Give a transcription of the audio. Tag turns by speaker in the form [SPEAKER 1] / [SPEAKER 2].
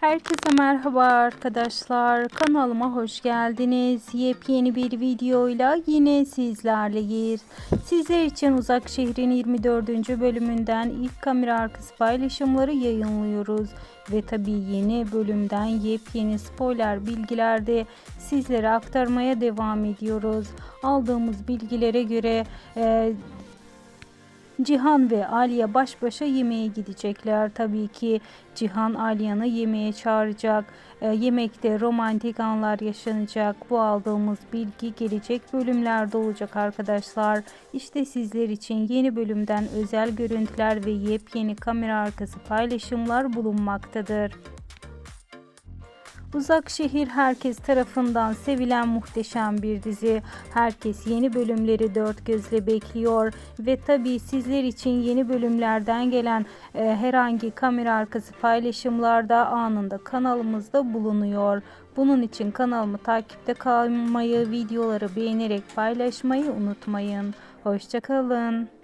[SPEAKER 1] Herkese merhaba arkadaşlar. Kanalıma hoş geldiniz. Yepyeni bir videoyla yine sizlerleyiz. Sizler için Uzak Şehrin 24. bölümünden ilk kamera arkası paylaşımları yayınlıyoruz. Ve tabii yeni bölümden yepyeni spoiler bilgiler de sizlere aktarmaya devam ediyoruz. Aldığımız bilgilere göre e, Cihan ve Aliye baş başa yemeğe gidecekler. Tabii ki Cihan Aliye'ni yemeğe çağıracak. E, yemekte romantik anlar yaşanacak. Bu aldığımız bilgi gelecek bölümlerde olacak arkadaşlar. İşte sizler için yeni bölümden özel görüntüler ve yepyeni kamera arkası paylaşımlar bulunmaktadır. Uzak Şehir herkes tarafından sevilen muhteşem bir dizi. Herkes yeni bölümleri dört gözle bekliyor ve tabii sizler için yeni bölümlerden gelen e, herhangi kamera arkası paylaşımlarda anında kanalımızda bulunuyor. Bunun için kanalımı takipte kalmayı, videoları beğenerek paylaşmayı unutmayın. Hoşçakalın.